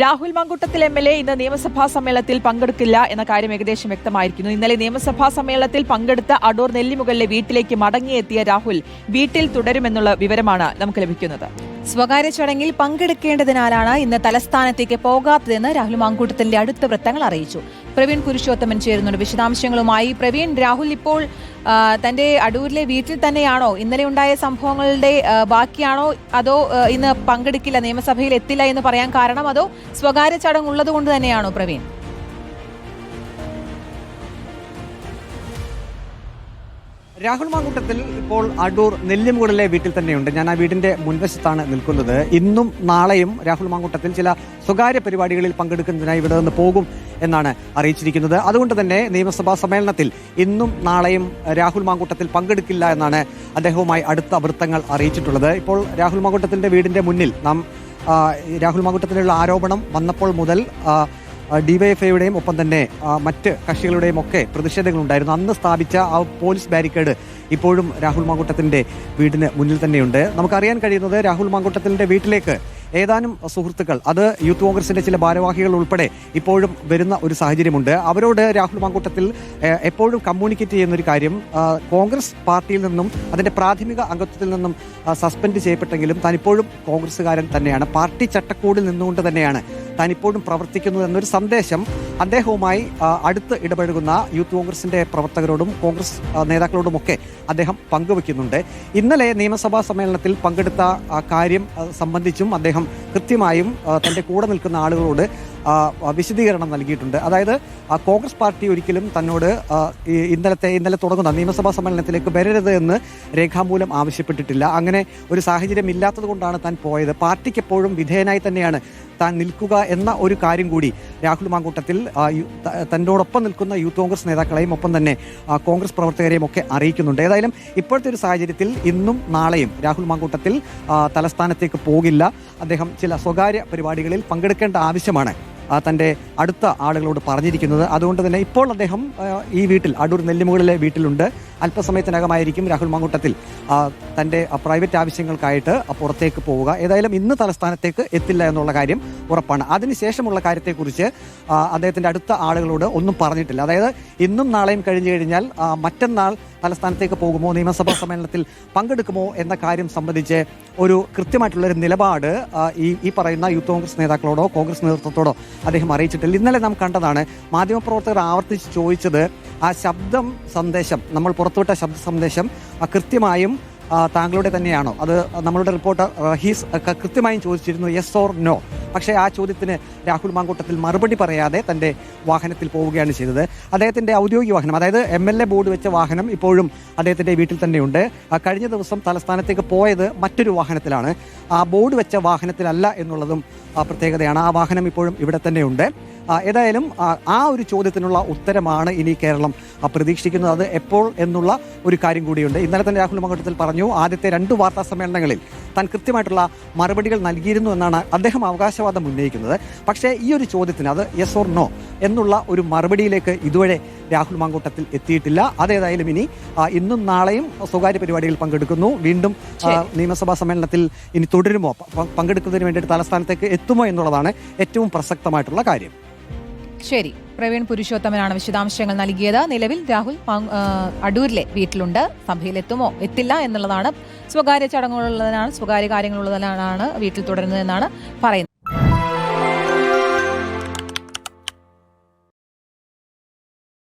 Rahul Mankoottathil M L A ഇന്ന് നിയമസഭാ സമ്മേളനത്തിൽ പങ്കെടുക്കില്ല എന്ന കാര്യം ഏകദേശം വ്യക്തമായിരിക്കുന്നു. ഇന്നലെ നിയമസഭാ സമ്മേളനത്തിൽ പങ്കെടുത്ത അടൂർ നെല്ലിമുകളിലെ വീട്ടിലേക്ക് മടങ്ങിയെത്തിയ രാഹുൽ വീട്ടിൽ തുടരുമെന്നുള്ള വിവരമാണ് നമുക്ക് ലഭിക്കുന്നത്. സ്വകാര്യ ചടങ്ങിൽ പങ്കെടുക്കേണ്ടതിനാലാണ് ഇന്ന് തലസ്ഥാനത്തേക്ക് പോകാത്തതെന്ന് രാഹുൽ മാങ്കൂട്ടത്തിന്റെ അടുത്ത വൃത്തങ്ങൾ അറിയിച്ചു. പ്രവീൺ പുരുഷോത്തമൻ ചേരുന്നുണ്ട്. വിശദാംശങ്ങളുമായി പ്രവീൺ രാഹുൽ ഇപ്പോൾ തന്റെ അടൂരിലെ വീട്ടിൽ തന്നെയാണോ? ഇന്നലെ ഉണ്ടായ സംഭവങ്ങളുടെ ബാക്കിയാണോ? അതോ ഇന്ന് പങ്കെടുക്കില്ല നിയമസഭയിൽ എത്തില്ല എന്ന് പറയാൻ കാരണം അതോ സ്വകാര്യ ചടങ്ങ് ഉള്ളത് കൊണ്ട് തന്നെയാണോ പ്രവീൺ? രാഹുൽ മാങ്കൂട്ടത്തിൽ ഇപ്പോൾ അടൂർ നെല്ലിമുകളിലെ വീട്ടിൽ തന്നെയുണ്ട്. ഞാൻ ആ വീടിന്റെ മുൻവശത്താണ് നിൽക്കുന്നത്. ഇന്നും നാളെയും രാഹുൽ മാങ്കൂട്ടത്തിൽ ചില സ്വകാര്യ പരിപാടികളിൽ പങ്കെടുക്കുന്നതിനായി ഇവിടെ നിന്ന് പോകും എന്നാണ് അറിയിച്ചിരിക്കുന്നത്. അതുകൊണ്ട് തന്നെ നിയമസഭാ സമ്മേളനത്തിൽ ഇന്നും നാളെയും രാഹുൽ മാങ്കൂട്ടത്തിൽ പങ്കെടുക്കില്ല എന്നാണ് അദ്ദേഹവുമായി അടുത്ത വൃത്തങ്ങൾ അറിയിച്ചിട്ടുള്ളത്. ഇപ്പോൾ രാഹുൽ മാങ്കൂട്ടത്തിന്റെ വീടിന്റെ മുന്നിൽ നാം രാഹുൽ മാങ്കൂട്ടത്തിലുള്ള ആരോപണം വന്നപ്പോൾ മുതൽ ഡിവൈഎഫ്ഐയുടെയും ഒപ്പം തന്നെ മറ്റ് കക്ഷികളുടെയും ഒക്കെ പ്രതിഷേധങ്ങളുണ്ടായിരുന്നു. അന്ന് സ്ഥാപിച്ച ആ പോലീസ് ബാരിക്കേഡ് ഇപ്പോഴും രാഹുൽ മാങ്കൂട്ടത്തിന്റെ വീടിന് മുന്നിൽ തന്നെയുണ്ട്. നമുക്കറിയാൻ കഴിയുന്നത് രാഹുൽ മാങ്കൂട്ടത്തിന്റെ വീട്ടിലേക്ക് ഏതാനും സുഹൃത്തുക്കൾ അത് യൂത്ത് കോൺഗ്രസിന്റെ ചില ഭാരവാഹികൾ ഉൾപ്പെടെ ഇപ്പോഴും വരുന്ന ഒരു സാഹചര്യമുണ്ട്. അവരോട് രാഹുൽ മാങ്കൂട്ടത്തിൽ എപ്പോഴും കമ്മ്യൂണിക്കേറ്റ് ചെയ്യുന്ന ഒരു കാര്യം കോൺഗ്രസ് പാർട്ടിയിൽ നിന്നും അതിന്റെ പ്രാഥമിക അംഗത്വത്തിൽ നിന്നും സസ്പെൻഡ് ചെയ്യപ്പെട്ടെങ്കിലും താൻ ഇപ്പോഴും കോൺഗ്രസ്സുകാരൻ തന്നെയാണ്. പാർട്ടി ചട്ടക്കൂടിൽ നിന്നുകൊണ്ട് തന്നെയാണ് താൻ പ്രവർത്തിക്കുന്നു എന്നൊരു സന്ദേശം അദ്ദേഹവുമായി അടുത്ത് ഇടപഴകുന്ന യൂത്ത് കോൺഗ്രസിന്റെ പ്രവർത്തകരോടും കോൺഗ്രസ് നേതാക്കളോടുമൊക്കെ അദ്ദേഹം പങ്കുവെക്കുന്നുണ്ട്. ഇന്നലെ നിയമസഭാ സമ്മേളനത്തിൽ പങ്കെടുത്ത കാര്യം സംബന്ധിച്ചും അദ്ദേഹം കൃത്യമായും തന്റെ കൂടെ നിൽക്കുന്ന ആളുകളോട് വിശദീകരണം നൽകിയിട്ടുണ്ട്. അതായത് കോൺഗ്രസ് പാർട്ടി ഒരിക്കലും തന്നോട് ഇന്നലത്തെ ഇന്നലെ തുടങ്ങുന്ന നിയമസഭാ സമ്മേളനത്തിലേക്ക് വരരുത് എന്ന് രേഖാമൂലം ആവശ്യപ്പെട്ടിട്ടില്ല. അങ്ങനെ ഒരു സാഹചര്യം ഇല്ലാത്തത് കൊണ്ടാണ് താൻ പോയത്. പാർട്ടിക്ക് എപ്പോഴും വിധേയനായി തന്നെയാണ് താൻ നിൽക്കുക എന്ന ഒരു കാര്യം കൂടി രാഹുൽ മാങ്കൂട്ടത്തിൽ തന്നോടൊപ്പം നിൽക്കുന്ന യൂത്ത് കോൺഗ്രസ് നേതാക്കളെയും ഒപ്പം തന്നെ കോൺഗ്രസ് പ്രവർത്തകരെയും ഒക്കെ അറിയിക്കുന്നുണ്ട്. ഏതായാലും ഇപ്പോഴത്തെ ഒരു സാഹചര്യത്തിൽ ഇന്നും നാളെയും രാഹുൽ മാങ്കൂട്ടത്തിൽ തലസ്ഥാനത്തേക്ക് പോകില്ല. അദ്ദേഹം ചില സ്വകാര്യ പരിപാടികളിൽ പങ്കെടുക്കേണ്ട ആവശ്യമാണ്. ആ, തന്റെ അടുത്ത ആളുകളോട് പറഞ്ഞിരിക്കുന്നത്. അതുകൊണ്ട് തന്നെ ഇപ്പോൾ അദ്ദേഹം ഈ വീട്ടിൽ അടൂർ നെല്ലിമുകളിലെ വീട്ടിലുണ്ട്. അല്പസമയത്തിനകമായിരിക്കും രാഹുൽ മങ്കൂട്ടത്തിൽ. തന്റെ പ്രൈവറ്റ് ആവശ്യങ്ങൾക്കായിട്ട് പുറത്തേക്ക് പോവുക. ഏതായാലും ഇന്ന് തലസ്ഥാനത്തേക്ക് എത്തില്ല എന്നുള്ള കാര്യം ഉറപ്പാണ്. അതിനുശേഷമുള്ള കാര്യത്തെക്കുറിച്ച് അദ്ദേഹത്തിന്റെ അടുത്ത ആളുകളോട് ഒന്നും പറഞ്ഞിട്ടില്ല. അതായത് ഇന്നും നാളെയും കഴിഞ്ഞു കഴിഞ്ഞാൽ മറ്റന്നാൾ തലസ്ഥാനത്തേക്ക് പോകുമോ? നിയമസഭാ സമ്മേളനത്തിൽ പങ്കെടുക്കുമോ എന്ന കാര്യം സംബന്ധിച്ച് ഒരു കൃത്യമായിട്ടുള്ള ഒരു നിലപാട് ഈ ഈ പറയുന്ന യൂത്ത് കോൺഗ്രസ് നേതാക്കളോടോ കോൺഗ്രസ് നേതൃത്വത്തോടോ അദ്ദേഹം അറിയിച്ചിട്ടില്ല. ഇന്നലെ നാം കണ്ടതാണ് മാധ്യമപ്രവർത്തകർ ആവർത്തിച്ച് ചോദിച്ചത് ആ ശബ്ദം സന്ദേശം നമ്മൾ പുറത്തുവിട്ട ശബ്ദ സന്ദേശം കൃത്യമായും താങ്കളുടെ തന്നെയാണോ? അത് നമ്മളുടെ റിപ്പോർട്ടർ റഹീസ് ക- കൃത്യമായും ചോദിച്ചിരുന്നു യെസ് ഓർ നോ പക്ഷേ ആ ചോദ്യത്തിന് രാഹുൽ മാങ്കൂട്ടത്തിൽ മറുപടി പറയാതെ തന്റെ വാഹനത്തിൽ പോവുകയാണ് ചെയ്തത്. അദ്ദേഹത്തിന്റെ ഔദ്യോഗിക വാഹനം അതായത് എം എൽ എ ബോർഡ് വെച്ച വാഹനം ഇപ്പോഴും അദ്ദേഹത്തിന്റെ വീട്ടിൽ തന്നെയുണ്ട്. കഴിഞ്ഞ ദിവസം തലസ്ഥാനത്തേക്ക് പോയത് മറ്റൊരു വാഹനത്തിലാണ്. ആ ബോർഡ് വെച്ച വാഹനത്തിലല്ല എന്നുള്ളതും പ്രത്യേകതയാണ്. ആ വാഹനം ഇപ്പോഴും ഇവിടെ തന്നെയുണ്ട്. ഏതായാലും ആ, ഒരു ചോദ്യത്തിനുള്ള ഉത്തരമാണ് ഇനി കേരളം പ്രതീക്ഷിക്കുന്നത്. അത് എപ്പോൾ എന്നുള്ള ഒരു കാര്യം കൂടിയുണ്ട്. ഇന്നലെ തന്നെ രാഹുൽ മങ്കട്ടത്തിൽ പറഞ്ഞു ആദ്യത്തെ രണ്ട് വാർത്താ സമ്മേളനങ്ങളിൽ താൻ കൃത്യമായിട്ടുള്ള മറുപടികൾ നൽകിയിരുന്നു എന്നാണ് അദ്ദേഹം അവകാശവാദം ഉന്നയിക്കുന്നത്. പക്ഷേ ഈ ഒരു ചോദ്യത്തിന് അത് യെസ് ഓർ നോ എന്നുള്ള ഒരു മറുപടിയിലേക്ക് ഇതുവരെ രാഹുൽ മാങ്കൂട്ടത്തിൽ എത്തിയിട്ടില്ല. അതേതായാലും ഇനി ഇന്നും നാളെയും സ്വകാര്യ പരിപാടിയിൽ പങ്കെടുക്കുന്നു. വീണ്ടും നിയമസഭാ സമ്മേളനത്തിൽ ഇനി തുടരുമോ? പങ്കെടുക്കുന്നതിന് വേണ്ടിയിട്ട് തലസ്ഥാനത്തേക്ക് എത്തുമോ എന്നുള്ളതാണ് ഏറ്റവും പ്രസക്തമായിട്ടുള്ള കാര്യം. ശരി. പ്രവീൺ പുരുഷോത്തമനാണ് വിശദാംശങ്ങൾ നൽകിയത്. നിലവിൽ രാഹുൽ അടൂരിലെ വീട്ടിലുണ്ട്. സഭയിലെത്തുമോ? എത്തില്ല എന്നുള്ളതാണ്. സ്വകാര്യ ചടങ്ങുകളുള്ളതിനാണ് സ്വകാര്യ കാര്യങ്ങളുള്ളതിനാണ് വീട്ടിൽ തുടരുന്നതെന്നാണ് പറയുന്നത്.